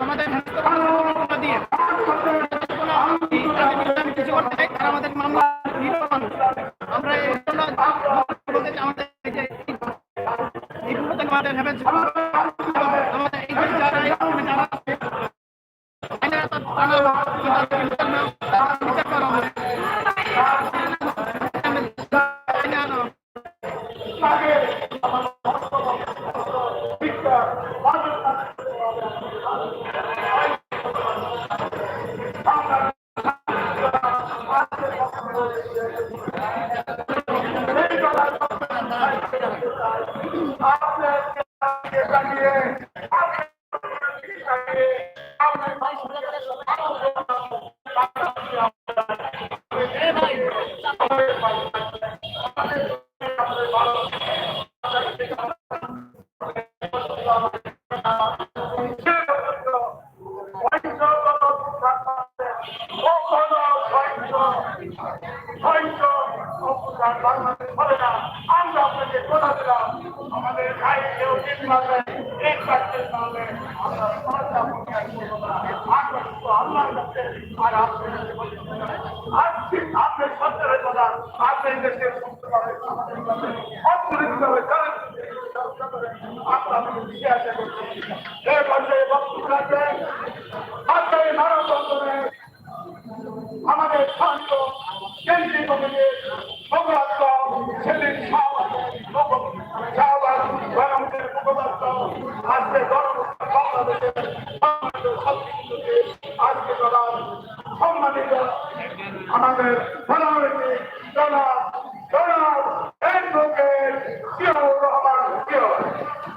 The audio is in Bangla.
আমাদের কিছু করতে মামলা আমরা আমাদের আমাদের আছে, এনারা আমরা আপনাকে কথা দিলাম আমাদের কাছে আর কাছে চাই। আজকে আপনার সরকারের দেশের সুস্থভাবে অর্থনৈতিকভাবে চলেন আমরা আপনাকে দিকে করছি এই আমাদের শান্ত কেন্দ্রীয় কমিটির মুখপাত্র সেদিন শাহবাজ গরমের মুখপাত্র আজকে গরম বাংলাদেশের আজকে প্রধান সম্মানিত আমাদের প্রধানমন্ত্রী জনাব